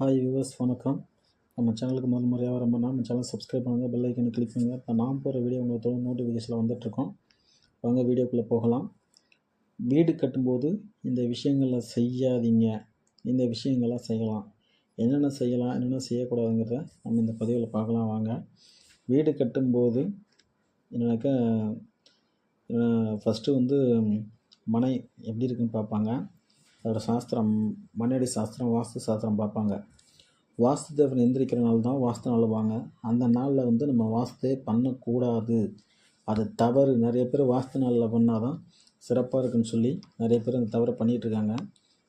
Hi US வணக்கம். நம்ம சேனலுக்கு முதல் முறையாக வரம்போ நம்ம சேனல் சப்ஸ்கிரைப் பண்ணுங்கள் பெல் ஐக்கனை கிளிக் பண்ணுங்கள் இப்போ நான் போகிற வீடியோ உங்களுக்கு தொடர்ந்து நோட்டிஃபிகேஷனில் வந்துட்டுருக்கோம். வாங்க வீடியோக்குள்ளே போகலாம். வீடு கட்டும்போது இந்த விஷயங்களை செய்யாதீங்க. இந்த விஷயங்கள்லாம் செய்யலாம். என்னென்ன செய்யலாம் என்னென்ன செய்யக்கூடாதுங்கிறத நம்ம இந்த பதிவில் பார்க்கலாம். வாங்க. வீடு கட்டும்போது என்னன்னாக்கா ஃபஸ்ட்டு வந்து மனை எப்படி இருக்குன்னு பார்ப்பாங்க. அதோட சாஸ்திரம் மண்ணடி சாஸ்திரம் வாஸ்து சாஸ்திரம் பார்ப்பாங்க. வாஸ்து தேவன் எந்திரிக்கிற நாள் தான் வாஸ்து நாளுவாங்க அந்த நாளில் வந்து நம்ம வாஸ்தே பண்ணக்கூடாது. அது தவறு. நிறைய பேர் வாஸ்து நாளில் பண்ணால் தான் சிறப்பாக இருக்குன்னு சொல்லி நிறைய பேர் அந்த தவறை பண்ணிகிட்டு இருக்காங்க.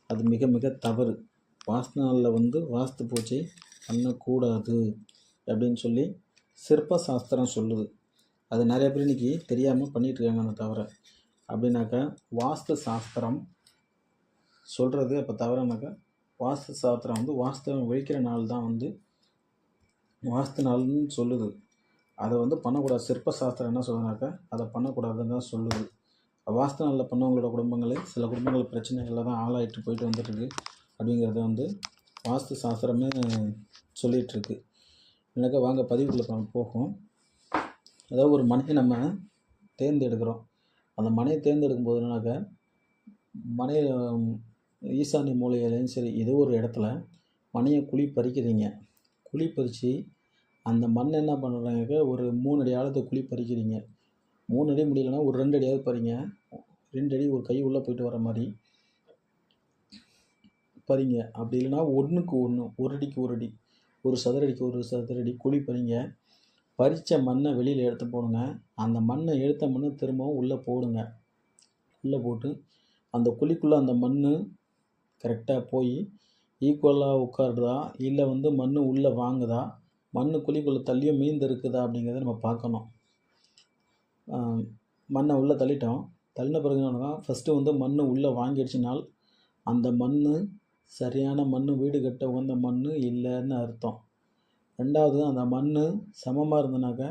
அது மிக மிக தவறு. வாஸ்து நாளில் வந்து வாஸ்து பூஜை பண்ணக்கூடாது அப்படின்னு சொல்லி சிற்ப சாஸ்திரம் சொல்லுது. அது நிறைய பேர் இன்றைக்கி தெரியாமல் பண்ணிகிட்டு இருக்காங்க அந்த தவறை. அப்படின்னாக்கா வாஸ்து சாஸ்திரம் சொல்கிறது அப்போ தவறுனாக்கா வாஸ்து சாஸ்திரம் வந்து வாஸ்தவம் ஒழிக்கிற நாள் தான் வந்து வாஸ்து நாள்னு சொல்லுது. அதை வந்து பண்ணக்கூடாது. சிற்ப சாஸ்திரம் என்ன சொல்லுனாக்கா அதை பண்ணக்கூடாதுன்னு தான் சொல்லுது. வாஸ்து நாளில் பண்ணவங்களோட குடும்பங்களே சில குடும்பங்கள் பிரச்சனைகளில் தான் ஆளாயிட்டு போயிட்டு வந்துட்டுருக்கு அப்படிங்கிறத வந்து வாஸ்து சாஸ்திரமே சொல்லிகிட்ருக்கு எனக்கு வாங்க பதிவுக்குள்ளே போகும். அதாவது ஒரு மனையை நம்ம தேர்ந்தெடுக்கிறோம். அந்த மனையை தேர்ந்தெடுக்கும் போது மனையை ஈசானி மூலையிலையும் சரி ஏதோ ஒரு இடத்துல மனையை குழி பறிக்கிறீங்க. குழி பறித்து அந்த மண் என்ன பண்ணுறாங்க ஒரு மூணு அடி ஆழத்தை குழி பறிக்கிறீங்க. மூணு அடி முடியலன்னா ஒரு ரெண்டு அடியாவது பறிங்க. ரெண்டு அடி ஒரு கை உள்ளே போயிட்டு வர மாதிரி பறிங்க. அப்படி இல்லைன்னா ஒன்றுக்கு ஒன்று ஒரு அடிக்கு ஒரு அடி ஒரு சதுரடிக்கு ஒரு சதுரடி குழி பறிங்க. பறித்த மண்ணை வெளியில் எடுத்து போடுங்க. அந்த மண்ணை எடுத்த மண்ணை திரும்பவும் உள்ளே போடுங்க. உள்ளே போட்டு அந்த குழிக்குள்ளே அந்த மண் கரெக்டாக போய் ஈக்குவலாக உட்காருதா? இல்லை வந்து மண் உள்ளே வாங்குதா? மண் குழிக்குள்ளே தள்ளியும் மீந்து இருக்குதா அப்படிங்கிறத நம்ம பார்க்கணும். மண்ணை உள்ளே தள்ளிட்டோம். தள்ளின பிறகு என்னன்னா ஃபஸ்ட்டு வந்து மண் உள்ளே வாங்கிடுச்சுனால் அந்த மண் சரியான மண் வீடு கட்ட உகந்த மண் இல்லைன்னு அர்த்தம். ரெண்டாவது அந்த மண் சமமாக இருந்தனாக்க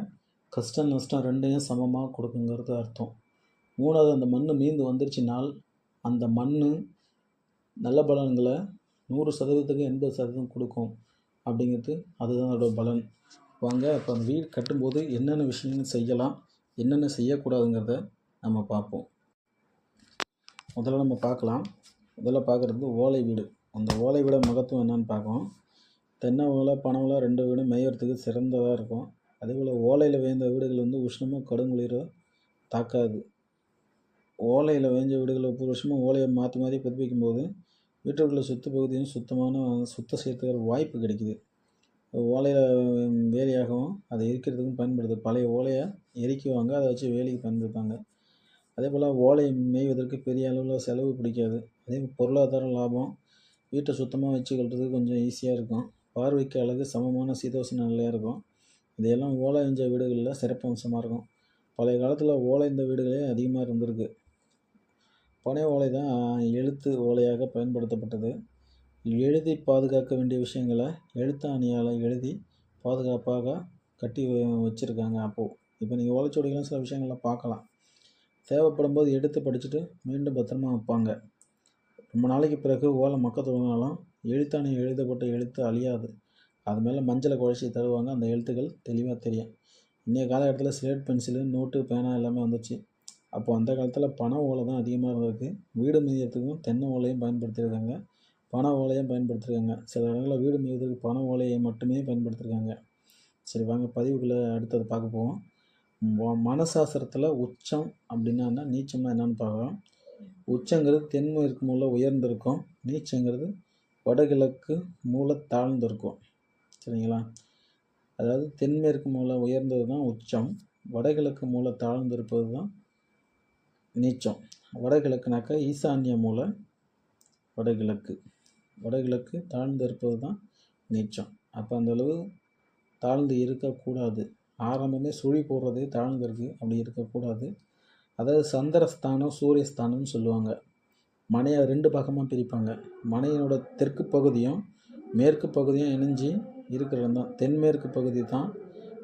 கஷ்டம் நஷ்டம் ரெண்டையும் சமமாக கொடுக்குங்கிறது அர்த்தம். மூணாவது அந்த மண் மீந்து வந்துருச்சுனால் அந்த மண் நல்ல பலன்களை நூறு சதவீதத்துக்கு எண்பது சதவீதம் கொடுக்கும் அப்படிங்கிறது அதுதான் அதோடய பலன். வாங்க இப்போ அந்த வீடு கட்டும்போது என்னென்ன விஷயங்கள் செய்யலாம் என்னென்ன செய்யக்கூடாதுங்கிறத நம்ம பார்ப்போம். முதல்ல நம்ம பார்க்கலாம். முதல்ல பார்க்குறது ஓலை வீடு. அந்த ஓலை வீட மகத்துவம் என்னன்னு பார்ப்போம் தென்னை ஓலை பனை ஓலை ரெண்டு வீடும் மேயறதுக்கு சிறந்ததாக இருக்கும். அதே போல் ஓலையில் வேய்ந்த வீடுகள் வந்து உஷ்ணமோ கடுங்குளிரோ தாக்காது. ஓலையில் வேஞ்ச வீடுகளை ஒவ்வொரு வருஷமும் ஓலையை மாற்றி மாற்றி புதுப்பிக்கும் போது வீட்டுக்குள்ள சுத்த பகுதியும் சுத்தமான சுத்தம் செய்யறதுக்கு வாய்ப்பு கிடைக்குது. ஓலையில் வேலையாகவும் அதை எரிக்கிறதுக்கும் பயன்படுது. பழைய ஓலையை எரிக்குவாங்க அதை வச்சு வேலைக்கு பயன்படுத்தாங்க அதே போல் ஓலை மேய்வதற்கு பெரிய அளவில் செலவு பிடிக்காது. அதே பொருளாதார லாபம் வீட்டை சுத்தமாக வச்சுக்கிறதுக்கு கொஞ்சம் ஈஸியாக இருக்கும். பார்வைக்கு அழகு சமமான சீதோஷண நிலையாக இருக்கும். இதையெல்லாம் ஓலை எஞ்ச வீடுகளில் சிறப்பு அம்சமாக இருக்கும். பழைய காலத்தில் ஓலை இந்த வீடுகளே அதிகமாக இருந்திருக்கு. பனை ஓலை தான் எழுத்து ஓலையாக பயன்படுத்தப்பட்டது. எழுதி பாதுகாக்க வேண்டிய விஷயங்களை எழுத்தாணியால் எழுதி பாதுகாப்பாக கட்டி வச்சுருக்காங்க அப்போது இப்போ நீங்கள் ஓலைச்சுவடிகளும் சில விஷயங்கள்லாம் பார்க்கலாம். தேவைப்படும் போது எடுத்து படிச்சுட்டு மீண்டும் பத்திரமா வைப்பாங்க. ரொம்ப நாளைக்கு பிறகு ஓலை மக்க தொடங்கினாலும் எழுத்தாணி எழுதப்பட்ட எழுத்து அழியாது. அது மேலே மஞ்சளை குழச்சி தருவாங்க. அந்த எழுத்துக்கள் தெளிவாக தெரியும். இன்றைய காலகட்டத்தில் ஸ்லேட் பென்சிலு நோட்டு பேனா எல்லாமே வந்துச்சு. அப்போ அந்த காலத்தில் பனை ஓலை தான் அதிகமாக இருந்திருக்கு. வீடு மேயறதுக்கும் தென்னை ஓலையும் பயன்படுத்தியிருக்காங்க. பனை ஓலையும் பயன்படுத்தியிருக்காங்க. சில இடங்களில் வீடு மேய்வதற்கு பனை ஓலையை மட்டுமே பயன்படுத்தியிருக்காங்க. சரி வாங்க பதிவுக்குள்ளே அடுத்தது பார்க்க போவோம். மனசாஸ்திரத்தில் உச்சம் அப்படின்னா என்ன நீச்சம்னா என்னென்னு பார்க்கலாம். உச்சங்கிறது தென்மேற்கு மூல உயர்ந்திருக்கும். நீச்சங்கிறது வடகிழக்கு மூல தாழ்ந்திருக்கும். சரிங்களா? அதாவது தென்மேற்கு மூல உயர்ந்தது தான் உச்சம். வடகிழக்கு மூல தாழ்ந்திருப்பது தான் நீச்சம். வடகிழக்குனாக்கா ஈசான்ய மூலம் வடகிழக்கு. வடகிழக்கு தாழ்ந்து இருப்பது தான் நீச்சம். அப்போ அந்த அளவு தாழ்ந்து இருக்கக்கூடாது. ஆரம்பமே சுழி போடுறதே தாழ்ந்து இருக்கு. அப்படி இருக்கக்கூடாது. அதாவது சந்திரஸ்தானம் சூரியஸ்தானம்னு சொல்லுவாங்க. மனையை ரெண்டு பக்கமாக பிரிப்பாங்க. மனையினோட தெற்கு பகுதியும் மேற்கு பகுதியும் இணைஞ்சு இருக்கிறது தான் தென்மேற்கு பகுதி தான்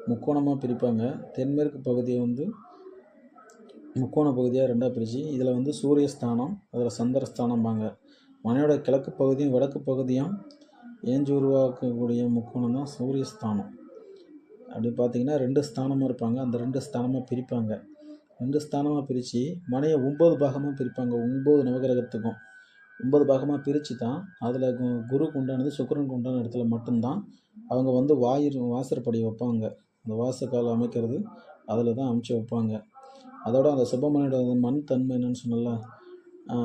முக்கோணமாக பிரிப்பாங்க. தென்மேற்கு பகுதியை வந்து முக்கோண பகுதியாக ரெண்டாக பிரித்து இதில் வந்து சூரியஸ்தானம் அதில் சந்திரஸ்தானம்பாங்க. மனையோட கிழக்கு பகுதியும் வடக்கு பகுதியும் ஏஞ்சி உருவாக்கக்கூடிய முக்கோணம் தான் சூரியஸ்தானம். அப்படி பார்த்தீங்கன்னா ரெண்டு ஸ்தானமாக இருப்பாங்க. அந்த ரெண்டு ஸ்தானமாக பிரிப்பாங்க. ரெண்டு ஸ்தானமாக பிரித்து மனையை ஒம்பது பாகமாக பிரிப்பாங்க. ஒம்பது நவகிரகத்துக்கும். ஒம்பது பாகமாக பிரித்து தான் அதில் குருக்கு உண்டானது சுக்கிரனுக்கு உண்டான இடத்துல மட்டும்தான் அவங்க வந்து வாயிறு வாசற்படி வைப்பாங்க. அந்த வாசக்கால் அமைக்கிறது அதில் தான் அமைச்சு வைப்பாங்க. அதோட அந்த சுப்பிரமணியோட மண் தன்மை என்னன்னு சொன்னல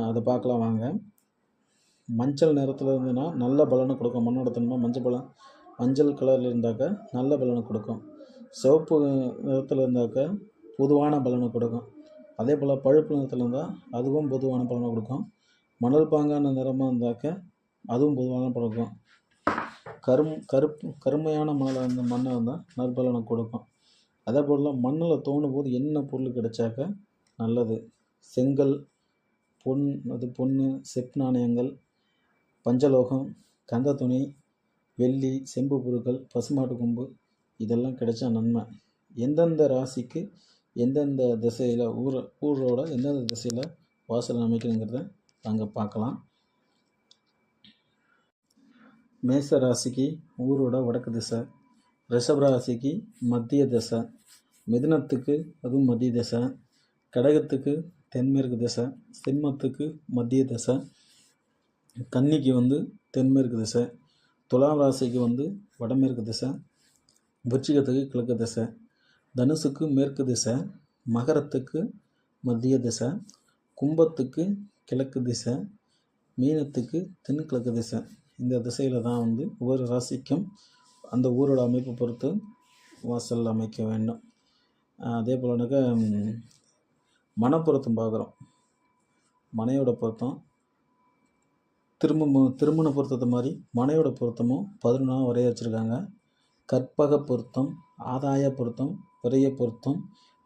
அதை பார்க்கலாம் வாங்க. மஞ்சள் நிறத்தில் இருந்ததுன்னா நல்ல பலனை கொடுக்கும். மண்ணோட தன்மை மஞ்சள் பலன். மஞ்சள் கலரில் இருந்தாக்க நல்ல பலனை கொடுக்கும். சிவப்பு நிறத்தில் இருந்தாக்க பொதுவான பலனை கொடுக்கும். அதே போல் பழுப்பு நிறத்தில் இருந்தால் அதுவும் பொதுவான பலனை கொடுக்கும். மணல் பாங்கான நிறமாக இருந்தாக்க அதுவும் பொதுவான பலன் கொடுக்கும். கரும் கருப்பு கருமையான மணலாக இருந்த மண்ணாக இருந்தால் நற்பலனை கொடுக்கும். அதே போல் மண்ணில் தோணும் போது என்ன பொருள் கிடைச்சாக்க நல்லது. செங்கல் பொன் அது பொண்ணு செப் நாணயங்கள் பஞ்சலோகம் கந்த துணி வெள்ளி செம்பு பொருட்கள் பசுமாட்டு கொம்பு இதெல்லாம் கிடைச்சா நன்மை. எந்தெந்த ராசிக்கு எந்தெந்த திசையில் ஊர ஊரோட எந்தெந்த திசையில் வாசல் அமைக்கணுங்கிறத நாங்கள் பார்க்கலாம். மேச ராசிக்கு ஊரோட வடக்கு திசை. ரிஷபராசிக்கு மத்திய திசை. மிதுனத்துக்கு அதுவும் மத்திய திசை. கடகத்துக்கு தென்மேற்கு திசை. சிம்மத்துக்கு மத்திய திசை. கன்னிக்கு வந்து தென்மேற்கு திசை. துலாம் ராசிக்கு வந்து வடமேற்கு திசை. விருச்சிகத்துக்கு கிழக்கு திசை. தனுசுக்கு மேற்கு திசை. மகரத்துக்கு மத்திய திசை. கும்பத்துக்கு கிழக்கு திசை. மீனத்துக்கு தென்கிழக்கு திசை. இந்த திசையில் தான் வந்து ஒவ்வொரு ராசிக்கும் அந்த ஊரோட அமைப்பை பொறுத்து வாசல் அமைக்க வேண்டும். அதே போலனாக்கா மனப்பொருத்தம் பார்க்குறோம். மனையோட பொருத்தம் திரும்ப திருமண பொருத்தத்தை மாதிரி மனையோட பொருத்தமும் பதினொன்றாக வரைய வச்சுருக்காங்க. கற்பக பொருத்தம் ஆதாய பொருத்தம் விரைய பொருத்தம்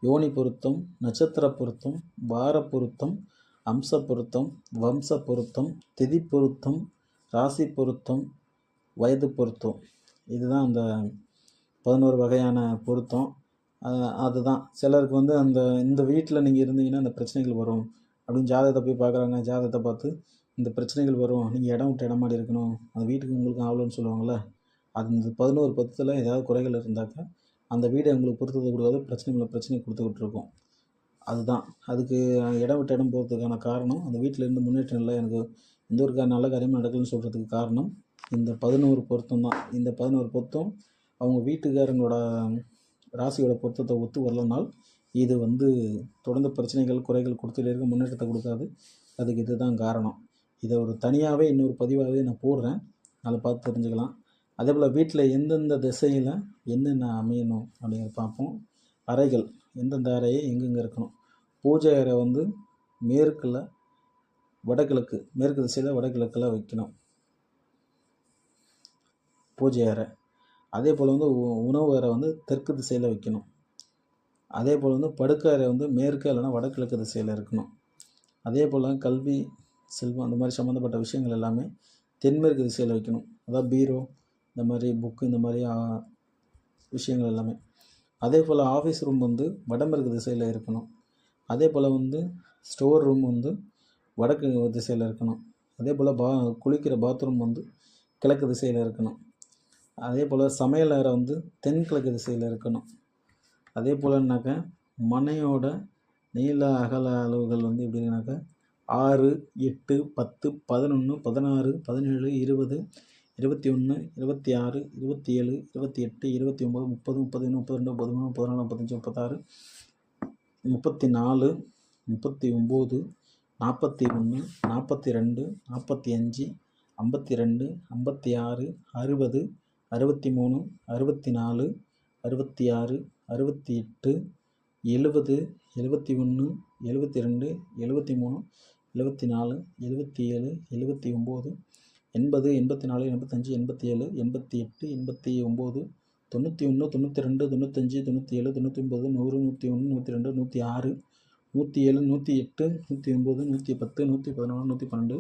யோனி பொருத்தம் நட்சத்திர பொருத்தம் வார பொருத்தம் அம்ச பொருத்தம் வம்ச பொருத்தம் திதி பொருத்தம் ராசி பொருத்தம் வயது பொருத்தம். இதுதான் அந்த பதினோரு வகையான பொருத்தம். அதுதான். சிலருக்கு வந்து அந்த இந்த வீட்டில் நீங்கள் இருந்தீங்கன்னா அந்த பிரச்சனைகள் வரும். அப்படின்னு ஜாதகத்தை போய் பார்க்குறாங்க. ஜாதகத்தை பார்த்து இந்த பிரச்சனைகள் வரும். நீங்கள் இடம் விட்டு இடம் மாடி இருக்கணும். அந்த வீட்டுக்கு உங்களுக்கு ஆகலன்னு சொல்லுவாங்கள்ல அது இந்த பதினோரு பத்தில் ஏதாவது குறைகள் இருந்தாக்கா அந்த வீடு உங்களுக்கு பொறுத்தது கொடுக்காது. பிரச்சனை மேலே பிரச்சனை கொடுத்துக்கிட்டு இருக்கும். அதுதான். அதுக்கு இடம் விட்டு இடம் போகிறதுக்கான காரணம் அந்த வீட்டில் இருந்து முன்னேற்றம் இல்லை. எனக்கு எந்த ஒரு நல்ல காரியமும் நடக்கலன்னு சொல்கிறதுக்கு காரணம் இந்த பதினோரு பொருத்தம் தான். இந்த பதினோரு பொருத்தம் அவங்க வீட்டுக்காரங்களோட ராசியோட பொருத்தத்தை ஒத்து வரலனால் இது வந்து தொடர்ந்து பிரச்சனைகள் குறைகள் கொடுத்துட்டே இருக்க முன்னேற்றத்தை கொடுக்காது. அதுக்கு இதுதான் காரணம். இதை ஒரு தனியாகவே இன்னொரு பதிவாகவே நான் போடுறேன். அதை பார்த்து தெரிஞ்சுக்கலாம். அதே போல் வீட்டில் எந்தெந்த திசையில் என்னென்ன அமையணும் அப்படிங்கிறத பார்ப்போம். அறைகள் எந்தெந்த அறையை எங்கெங்கே இருக்கணும்? பூஜை அறை வந்து மேற்கில் வடகிழக்கு மேற்கு திசையில் வடகிழக்கில் வைக்கணும். பூஜை அறை. அதே போல் வந்து உ- உணவு அறை வந்து தெற்கு திசையில் வைக்கணும். அதே போல் வந்து படுக்கை அறை வந்து மேற்கு இல்லைன்னா வடகிழக்கு திசையில் இருக்கணும். அதே போல் கல்வி செல்வம் அந்த மாதிரி சம்மந்தப்பட்ட விஷயங்கள் எல்லாமே தென்மேற்கு திசையில் வைக்கணும். அதாவது பீரோ இந்த மாதிரி புக்கு இந்த மாதிரி விஷயங்கள் எல்லாமே. அதே போல் ஆஃபீஸ் ரூம் வந்து வடமேற்கு திசையில் இருக்கணும். அதே போல் வந்து ஸ்டோர் ரூம் வந்து வடக்கு திசையில் இருக்கணும். அதே போல் பா குளிக்கிற பாத்ரூம் வந்து கிழக்கு திசையில் இருக்கணும். அதே போல் சமையல் அறை வந்து தென்கிழக்கு திசையில் இருக்கணும். அதே போலனாக்கா மனையோட நீள அகல அளவுகள் வந்து எப்படின்னாக்கா ஆறு எட்டு பத்து பதினொன்று பதினாறு பதினேழு இருபது இருபத்தி ஒன்று இருபத்தி ஆறு இருபத்தி ஏழு இருபத்தி எட்டு இருபத்தி ஒம்பது முப்பது முப்பத்தொன்று முப்பத்தி ரெண்டு முப்பது மூணு முப்பத்தி நாலு முப்பத்தஞ்சு முப்பத்தாறு முப்பத்தி நாலு முப்பத்தி ஒம்பது நாற்பத்தி ஒன்று நாற்பத்தி ரெண்டு நாற்பத்தி அஞ்சு ஐம்பத்தி ரெண்டு ஐம்பத்தி ஆறு அறுபது அறுபத்தி மூணு அறுபத்தி நாலு அறுபத்தி ஆறு அறுபத்தி எட்டு எழுபது எழுபத்தி ஒன்று எழுபத்தி ரெண்டு எழுபத்தி மூணு எழுபத்தி நாலு எழுபத்தி ஏழு எழுபத்தி ஒம்பது எண்பது எண்பத்தி நாலு எண்பத்தஞ்சு எண்பத்தி ஏழு எண்பத்தி எட்டு எண்பத்தி ஒம்பது தொண்ணூற்றி ஒன்று தொண்ணூற்றி ரெண்டு தொண்ணூத்தஞ்சு தொண்ணூற்றி ஏழு தொண்ணூற்றி ஒம்பது நூறு நூற்றி ஒன்று நூற்றி ரெண்டு நூற்றி ஆறு நூற்றி ஏழு நூற்றி எட்டு நூற்றி ஒம்பது நூற்றி பத்து நூற்றி பதினொன்று நூற்றி பன்னெண்டு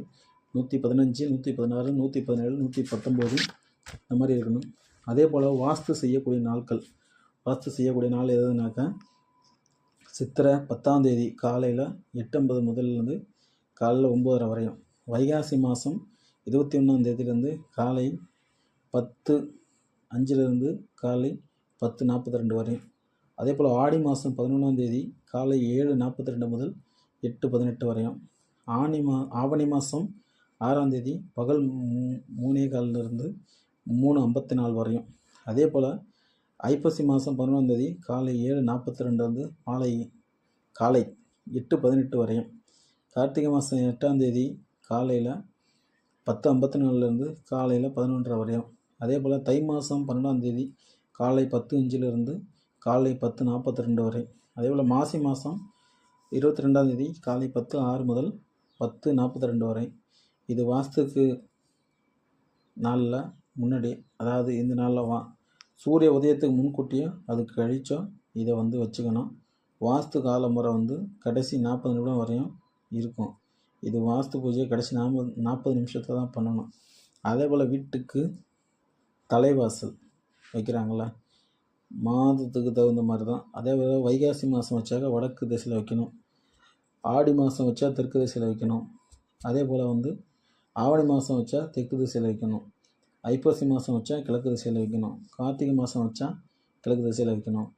நூற்றி பதினஞ்சு நூற்றி பதினாறு நூற்றி பதினேழு நூற்றி பத்தொம்போது இந்த மாதிரி இருக்கணும். அதே போல் வாஸ்து செய்யக்கூடிய நாட்கள். வாஸ்து செய்யக்கூடிய நாள் எதுனாக்கா சித்திரை பத்தாம் தேதி காலையில் எட்டம்பது முதல்லேருந்து காலையில் ஒம்போதரை வரையும். வைகாசி மாதம் இருபத்தி ஒன்றாம் தேதியிலேருந்து காலை பத்து அஞ்சுலேருந்து காலை பத்து நாற்பத்தி ரெண்டு வரையும். அதே போல் ஆடி மாதம் பதினொன்றாம் தேதி காலை ஏழு நாற்பத்தி ரெண்டு முதல் எட்டு பதினெட்டு வரையும். ஆனி மா ஆவணி மாதம் ஆறாம் தேதி பகல் மூ- மூணே காலிலிருந்து மூணு ஐம்பத்தி நாலு வரையும். அதே போல் ஐப்பசி மாதம் பதினொன்றாந்தேதி காலை ஏழு நாற்பத்தி ரெண்டுலேருந்து மாலை காலை எட்டு பதினெட்டு வரையும். கார்த்திகை மாதம் எட்டாந்தேதி காலையில் பத்து ஐம்பத்தி நாலுலேருந்து காலையில் பதினொன்றரை வரையும். அதே போல் தை மாதம் பன்னெண்டாந்தேதி காலை பத்து அஞ்சுலேருந்து காலை பத்து நாற்பத்தி ரெண்டு வரை. அதே போல் மாசி மாதம் இருபத்தி ரெண்டாந்தேதி காலை பத்து ஆறு முதல் பத்து நாற்பத்தி ரெண்டு வரை. இது வாஸ்துக்கு நாளில் முன்னாடி அதாவது இந்த நாளில் வா சூரிய உதயத்துக்கு முன்கூட்டியோ அது கழிச்சோ இதை வந்து வச்சுக்கணும். வாஸ்து கால முறை வந்து கடைசி நாற்பது நிமிடம் வரையும் இருக்கும். இது வாஸ்து பூஜையை கடைசி நாற்பது நாற்பது நிமிஷத்தில் தான் பண்ணணும். அதே போல் வீட்டுக்கு தலைவாசல் வைக்கிறாங்களா மாதத்துக்கு தகுந்த மாதிரி தான் அதே போல் வைகாசி மாதம் வச்சாக்க வடக்கு திசையில் வைக்கணும். ஆடி மாதம் வச்சா தெற்கு திசையில் வைக்கணும். அதே போல் வந்து ஆவணி மாதம் வச்சா தெற்கு திசையில் வைக்கணும். ஐப்பசி மாதம் வச்சா கிழக்கு திசையில் வைக்கணும். கார்த்திகை மாதம் வச்சா கிழக்கு திசையில் வைக்கணும்.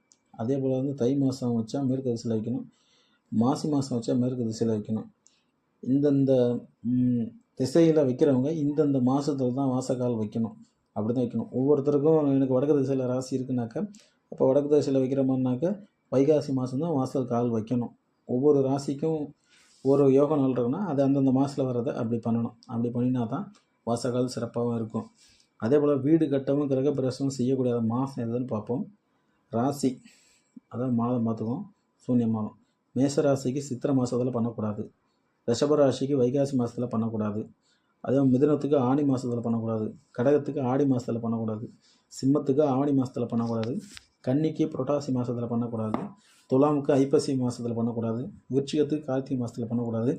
அதே போல் வந்து தை மாதம் வச்சா மேற்கு திசையில் வைக்கணும். மாசி மாதம் வச்சா மேற்கு திசையில் வைக்கணும். இந்தந்த திசையில் வைக்கிறவங்க இந்தந்த மாதத்துல தான் வாசக்கால் வைக்கணும். அப்படி தான் வைக்கணும். ஒவ்வொருத்தருக்கும் எனக்கு வடக்கு திசையில் ராசி இருக்குனாக்கா அப்போ வடக்கு திசையில் வைக்கிற மாதிரினாக்கா வைகாசி மாதம் தான் வாசல் கால் வைக்கணும். ஒவ்வொரு ராசிக்கும் ஒரு யோக நாள் இருக்குன்னா அது அந்தந்த மாதத்தில் வர்றதை அப்படி பண்ணணும். அப்படி பண்ணினா தான் வாசக்கால் சிறப்பாகவும் இருக்கும். அதே போல் வீடு கட்டவும் கிரக பிரவேசமும் செய்யக்கூடிய மாதம் எதுன்னு பார்ப்போம் ராசி அதாவது மாதம் பார்த்துக்கோம் சூன்ய மாதம் மேச ராசிக்கு சித்திரை மாதத்தில் பண்ணக்கூடாது ரிஷப ராசிக்கு வைகாசி மாதத்தில் பண்ணக்கூடாது அதே மிதுனத்துக்கு ஆணி மாதத்தில் பண்ணக்கூடாது கடகத்துக்கு ஆடி மாதத்தில் பண்ணக்கூடாது சிம்மத்துக்கு ஆவணி மாதத்தில் பண்ணக்கூடாது கன்னிக்கு புரட்டாசி மாதத்தில் பண்ணக்கூடாது துலாமுக்கு ஐப்பசி மாதத்தில் பண்ணக்கூடாது விருச்சிகத்துக்கு கார்த்திகை மாதத்தில் பண்ணக்கூடாது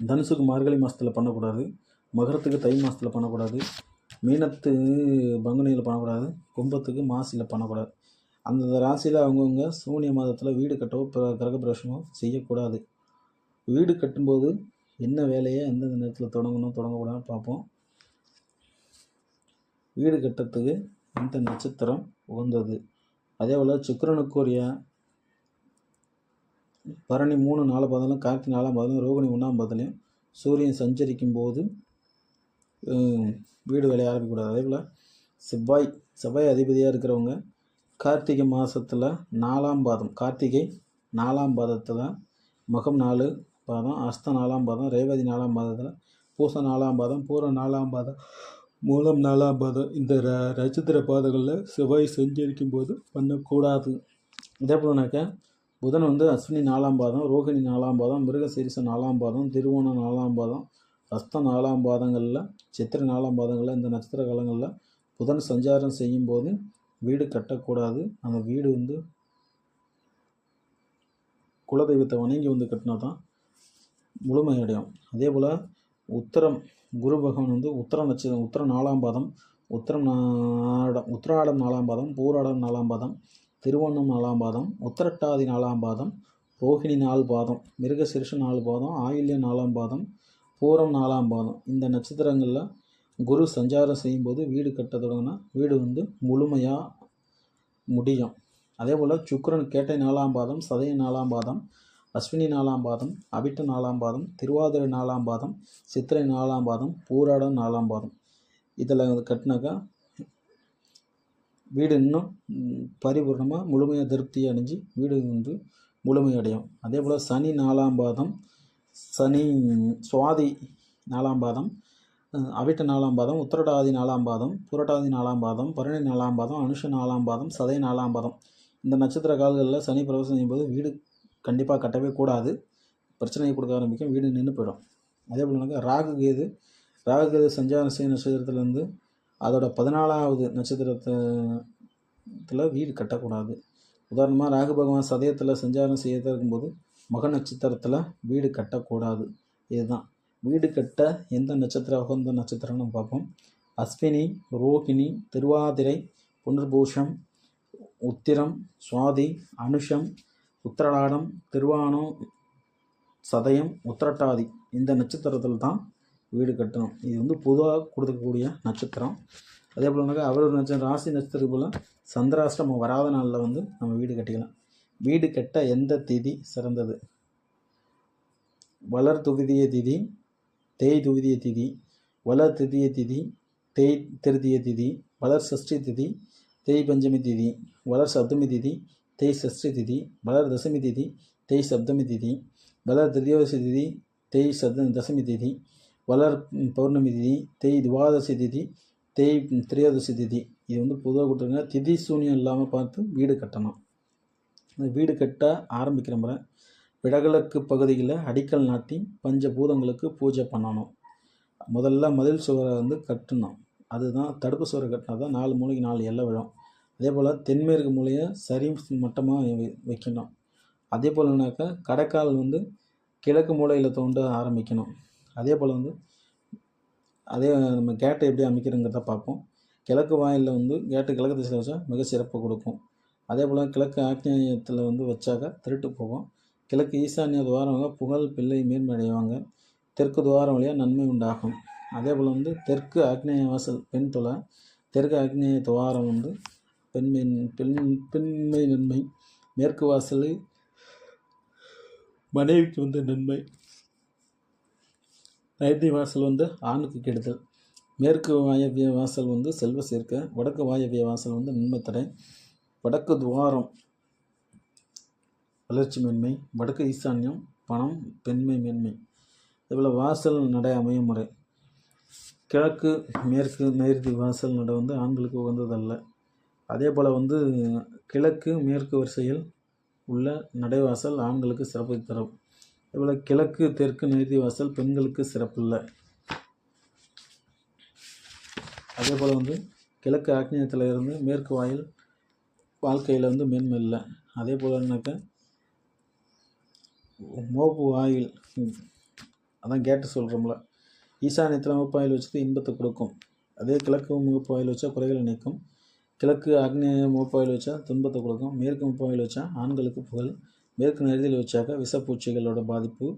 தனுசுக்கு மார்கழி மாதத்தில் பண்ணக்கூடாது மகரத்துக்கு தை மாதத்தில் பண்ணக்கூடாது மீனத்து பங்குனியில் பண்ணக்கூடாது கும்பத்துக்கு மாசியில் பண்ணக்கூடாது. அந்தந்த ராசியில் அவங்கவுங்க சூனிய மாதத்தில் வீடு கட்டவோ பிற- கிரக பிரவேசமோ செய்யக்கூடாது. வீடு கட்டும்போது என்ன வேலையை எந்தெந்த நேரத்தில் தொடங்கணும் தொடங்கக்கூடாதுன்னு பார்ப்போம். வீடு கட்டுறதுக்கு எந்த நட்சத்திரம் உகந்தது. அதே போல் சுக்கிரனுக்குரிய பரணி மூணு நாலு பதிலும் கார்த்திகை நாலாம் பதிலும் ரோகிணி ஒன்றாம் பதிலையும் சூரியன் சஞ்சரிக்கும் போது வீடு வேலையை ஆரம்பிக்கக்கூடாது. அதே போல் செவ்வாய் செவ்வாய் அதிபதியாக இருக்கிறவங்க கார்த்திகை மாதத்தில் நாலாம் பாதம் கார்த்திகை நாலாம் பாதத்தில் மகம் நாலு பாதம் அஸ்த நாலாம் பாதம் ரேவதி நாலாம் பாதத்தில் பூச நாலாம் பாதம் பூர நாலாம் பாதம் மூலம் நாலாம் பாதம். இந்த ர நட்சத்திர பாதங்களில் செவ்வாய் சஞ்சரிக்கும் போது பண்ணக்கூடாது. இதே போலனாக்க புதன் வந்து அஸ்வினி நாலாம் பாதம் ரோகிணி நாலாம் பாதம் மிருகசீரிச நாலாம் பாதம் திருவோணம் நாலாம் பாதம் ஹஸ்த நாலாம் பாதங்களில் சித்திரை நாலாம் பாதங்களில் இந்த நட்சத்திர காலங்களில் புதன் சஞ்சாரம் செய்யும்போது வீடு கட்டக்கூடாது. அந்த வீடு வந்து குலதெய்வத்தை வணங்கி வந்து கட்டினா தான் முழுமையடையும். அதே போல் உத்தரம் குரு பகவான் வந்து உத்தரம் நட்சத்திரம் உத்தரம் நாலாம் பாதம் உத்தரம் நாடம் உத்திராடம் நாலாம் பாதம் பூராடம் நாலாம் பாதம் திருவண்ணம் நாலாம் பாதம் உத்தரட்டாதி நாலாம் பாதம் ரோஹிணி நாலு பாதம் மிருகசிருஷ நாலு பாதம் ஆயில்யம் நாலாம் பாதம் பூரம் நாலாம் பாதம். இந்த நட்சத்திரங்களில் குரு சஞ்சாரம் செய்யும்போது வீடு கட்ட தொடங்கினா வீடு வந்து முழுமையாக முடியும். அதே போல் சுக்கரன் கேட்டை நாலாம் பாதம் சதய நாலாம் பாதம் அஸ்வினி நாலாம் பாதம் அபிட்ட நாலாம் பாதம் திருவாதிரை நாலாம் பாதம் சித்திரை நாலாம் பாதம் பூராடம் நாலாம் பாதம். இதில் கட்டினாக்கா வீடு இன்னும் பரிபூர்ணமாக முழுமையாக திருப்தி அடைஞ்சு வீடு வந்து முழுமையடையும். அதே போல் சனி நாலாம் பாதம் சனி சுவாதி நாலாம் பாதம் அவிட்ட நாலாம் பாதம் உத்திரட்டாதி நாலாம் பாதம் புரட்டாதி நாலாம் பாதம் பரணி நாலாம் பாதம் அனுஷ நாலாம் பாதம் சதய நாலாம் பாதம். இந்த நட்சத்திர கால்களில் சனி பிரவேசம் செய்யும்போது வீடு கண்டிப்பாக கட்டவே கூடாது. பிரச்சனையை கொடுக்க ஆரம்பிக்கும் வீடு நின்று போயிடும். அதே போலனாக்கா ராகு கேது ராகு கேது சஞ்சார செய்யும் நட்சத்திரத்துலேருந்து அதோட பதினாலாவது நட்சத்திரத்தில் வீடு கட்டக்கூடாது. உதாரணமாக ராகு பகவான் சதயத்தில் சஞ்சாரம் செய்யறதா இருக்கும்போது மக நட்சத்திரத்தில் வீடு கட்டக்கூடாது. இதுதான். வீடு கட்ட எந்த நட்சத்திரம் உகந்த நட்சத்திரம்னு பார்ப்போம். அஸ்வினி ரோகிணி திருவாதிரை புனர்பூஷம் உத்திரம் சுவாதி அனுஷம் உத்திரடாடம் திருவானம் சதயம் உத்திரட்டாதி. இந்த நட்சத்திரத்தில் தான் வீடு கட்டணும். இது வந்து பொதுவாக கொடுக்கக்கூடிய நட்சத்திரம். அதே போலனாக்கா அவர் நட்சத்திரம் ராசி நட்சத்திரம் போல் சந்திராஷ்டமம் வராத நாளில் வந்து நம்ம வீடு கட்டிக்கலாம். வீடு கட்ட எந்த திதி சிறந்தது? வளர் துவிதிய திதி தேய் துவிதிய திதி வளர் திருதிய திதி தேய் திருதிய திதி வளர் சஷ்டி திதி தேய் பஞ்சமி திதி வளர் சப்தமி திதி தேய் சஷ்டி திதி வளர் தசமி திதி தேய் சப்தமி திதி வளர் திரியோதசி திதி தேய் சத தசமி திதி வளர் பௌர்ணமி திதி தேய் துவாதசி திதி தேய் திரையோதசி திதி. இது வந்து பொதுவாக கொடுத்துருங்க திதி சூன்யம் இல்லாமல் பார்த்து வீடு கட்டணும். வீடு கட்ட ஆரம்பிக்கிற முறை விடகிழக்கு பகுதியில் அடிக்கல் நாட்டி பஞ்சபூதங்களுக்கு பூஜை பண்ணணும். முதல்ல மதில் சுவரை வந்து கட்டணும். அதுதான் தடுப்பு சுவரை கட்டினா தான் நாலு மூலைக்கு நாலு எல்லை விழும். அதே போல் தென்மேற்கு மூலையை சரி மட்டமாக வைக்கணும். அதே போலனாக்கா கடைக்கால் வந்து கிழக்கு மூலையில் தோண்ட ஆரம்பிக்கணும். அதே போல் வந்து அதே நம்ம கேட்டை எப்படி அமைக்கிறோங்கிறத பார்ப்போம். கிழக்கு வாயிலில் வந்து கேட்டு கிழக்கு திசையில் வச்சா மிக சிறப்பு கொடுக்கும். அதே போல் கிழக்கு ஆக்னேயத்தில் வந்து வச்சாக்கா திருட்டு போகும். கிழக்கு ஈசான்ய துவாரம் புகழ் பிள்ளை மேன்மடைவாங்க தெற்கு துவாரம் வழியாக நன்மை உண்டாகும். அதே போல் வந்து தெற்கு ஆக்னேய வாசல் பெண் தொலை தெற்கு ஆக்னேய துவாரம் வந்து பெண்மை பெண் பெண்மை நன்மை. மேற்கு வாசல் மனைவிக்கு வந்து நன்மை. நைட்டி வாசல் வந்து ஆணுக்கு கெடுதல். மேற்கு வாயவிய வாசல் வந்து செல்வ சேர்க்க வடக்கு வாயவிய வாசல் வந்து நன்மை தடை. வடக்கு துவாரம். வளர்ச்சி மேன்மை வடக்கு ஈசான்யம் பணம் பெண்மை மேன்மை. இதுபோல் வாசல் நடை அமையும் முறை. கிழக்கு மேற்கு நேர்த்தி வாசல் நடை வந்து ஆண்களுக்கு உகந்ததல்ல. அதே போல் வந்து கிழக்கு மேற்கு வரிசையில் உள்ள நடைவாசல் ஆண்களுக்கு சிறப்பு தரும். இதுபோல் கிழக்கு தெற்கு நேர்த்தி வாசல் பெண்களுக்கு சிறப்பில்லை. அதே போல் வந்து கிழக்கு ஆக்னியத்தில் இருந்து மேற்கு வாயில் வாழ்க்கையில் வந்து மேன்மை இல்லை அதே போலனாக்கா மோப்பு வாயில் அதான் கேட்டு சொல்கிறோம்ல ஈசானியத்தில் முகப்பு ஆயில் வச்சது இன்பத்தை கொடுக்கும். அதே கிழக்கு முகப்பு ஆயில் வச்சா குறைகளை நீக்கும். கிழக்கு அக்னி முகப்பு ஆயில் வச்சா துன்பத்தை கொடுக்கும். மேற்கு முகப்பு வாயில் வச்சா ஆண்களுக்கு புகழ். மேற்கு நெருதியில் வச்சாக்கா விஷப்பூச்சிகளோட பாதிப்பு.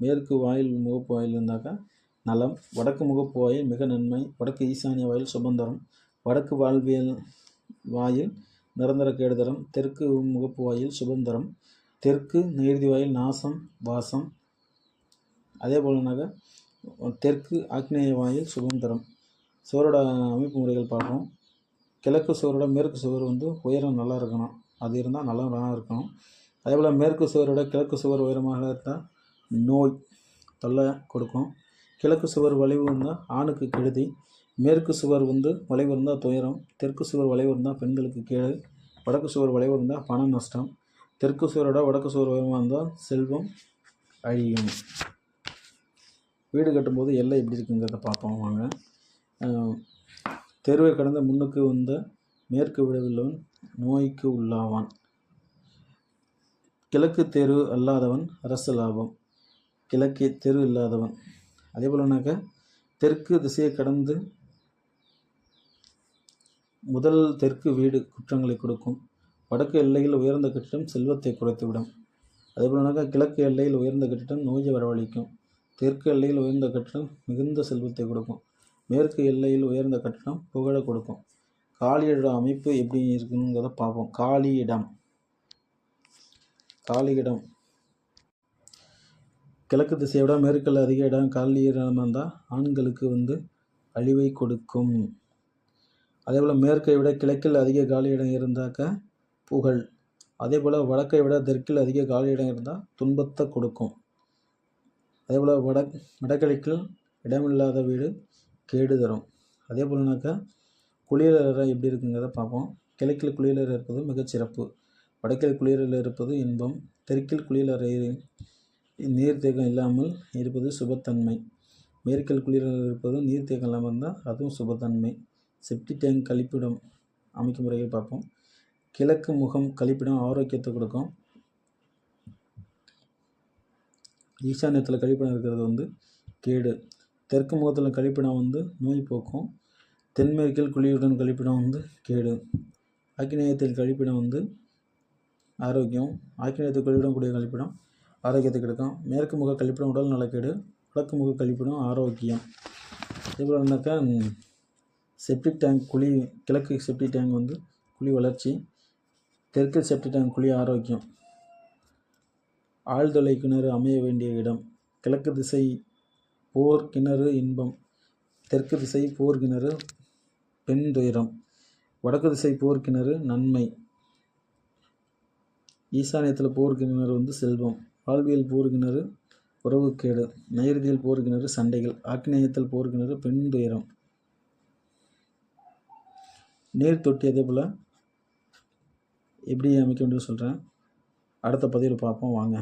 மேற்கு வாயில் முகப்பு வாயில் இருந்தாக்கா நலம். வடக்கு முகப்பு வாயில் மிக நன்மை. வடக்கு ஈசானிய வாயில் சுபந்தரம் வடக்கு வாழ்வியல் வாயில் நிரந்தர கேடுதரம் தெற்கு முகப்பு வாயில் சுபந்தரம் தெற்கு நேர்தி வாயில் நாசம் வாசம். அதே போலனாக்க தெற்கு ஆக்னேய வாயில் சுபந்தரம். சுவரோட அமைப்பு முறைகள் பார்ப்போம். கிழக்கு சுவரோட மேற்கு சுவர் வந்து உயரம் நல்லா இருக்கணும். அது இருந்தால் நல்லா இருக்கணும். அதே போல் மேற்கு சுவரோட கிழக்கு சுவர் உயரமாக இருந்தால் நோய் தொல்லை கொடுக்கும். கிழக்கு சுவர் வலிவு இருந்தால் ஆணுக்கு கெடுதி. மேற்கு சுவர் வந்து வளைவு இருந்தால் துயரம் தெற்கு சுவர் வளைவு இருந்தால் பெண்களுக்கு கீழே வடக்கு சுவர் வளைவு இருந்தால் பண நஷ்டம் தெற்கு சுவரோட வடக்கு சுவர் உயரமாக இருந்தால் செல்வம் அழியும். வீடு கட்டும்போது எல்லை எப்படி இருக்குங்கிறத பார்ப்போம் வாங்க. தெருவை கடந்த முன்னுக்கு வந்த மேற்கு விடவில்லவன் நோய்க்கு உள்ளாவான். கிழக்கு தெரு அல்லாதவன் அரசு லாபம். கிழக்கே தெரு இல்லாதவன். அதே போலனாக்க தெற்கு திசையை கடந்து முதல் தெற்கு வீடு குற்றங்களை கொடுக்கும். வடக்கு எல்லையில் உயர்ந்த கட்டிடம் செல்வத்தை குறைத்துவிடும். அதே கிழக்கு எல்லையில் உயர்ந்த கட்டிடம் நோயை வரவழைக்கும். தெற்கு எல்லையில் உயர்ந்த கட்டிடம் மிகுந்த செல்வத்தை கொடுக்கும். மேற்கு எல்லையில் உயர்ந்த கட்டிடம் புகழ கொடுக்கும். காலியிட அமைப்பு எப்படி இருக்குங்கிறத பார்ப்போம். காலியிடம் காலியிடம் கிழக்கு திசையை விட மேற்கில் அதிக இடம் காலியிடமாக இருந்தால் ஆண்களுக்கு வந்து அழிவை கொடுக்கும். அதே போல் மேற்கை விட கிழக்கில் அதிக காலி இடம் இருந்தாக்க புகழ். அதே போல் வடக்கை விட தெற்கில் அதிக காலி இடம் இருந்தால் துன்பத்தை கொடுக்கும். அதே போல் வட வடகிழக்கில் இடமில்லாத வீடு கேடு தரும். அதே போலனாக்கா குளியலறை எப்படி இருக்குங்கிறத பார்ப்போம். கிழக்கில் குளியலறை இருப்பது மிகச்சிறப்பு வடக்கில் குளியலில் இருப்பது இன்பம். தெற்கில் குளியலறையில் நீர்த்தேக்கம் இல்லாமல் இருப்பது சுபத்தன்மை. மேற்கில் குளியலில் இருப்பது நீர்த்தேக்கம் இல்லாமல் இருந்தால் அதுவும் சுபத்தன்மை. செப்டி டேங்க் கழிப்பிடம் அமைக்கும் முறையை பார்ப்போம். கிழக்கு முகம் கழிப்பிடம் ஆரோக்கியத்தை கொடுக்கும். ஈசானியத்தில் கழிப்பிடம் இருக்கிறது வந்து கேடு. தெற்கு முகத்தில் கழிப்பிடம் வந்து நோய் போக்கும். தென்மேற்கில் குழியுடன் கழிப்பிடம் வந்து கேடு. ஆக்கினேயத்தில் கழிப்பிடம் வந்து ஆரோக்கியம். ஆக்கினேயத்தில் குழியுடன் கூடிய கழிப்பிடம் ஆரோக்கியத்தை கிடைக்கும். மேற்கு முக கழிப்பிடம் உடல் நலக்கேடு வடக்கு முக கழிப்பிடம் ஆரோக்கியம். இதுபோலனாக்கா செப்டிக் டேங்க் குழி கிழக்கு செப்டிக் டேங்க் வந்து குழி வளர்ச்சி தெற்கு செப்டிக் டேங்க் குழி ஆரோக்கியம். ஆழ்துளை கிணறு அமைய வேண்டிய இடம் கிழக்கு திசை போர் கிணறு இன்பம் தெற்கு திசை போர் கிணறு பெண் துயரம் வடக்கு திசை போர் கிணறு நன்மை. ஈசானியத்தில் போர் கிணறு வந்து செல்வம் வாழ்வியல் போர் கிணறு உறவுக்கேடு நைருதியில் போர் கிணறு சண்டைகள் ஆக்கினேயத்தில் போர் கிணறு பெண் துயரம். நீர் தொட்டி அதே போல் எப்படி அமைக்க வேண்டும் சொல்கிறேன் அடுத்த பதிவில் பார்ப்போம். வாங்க.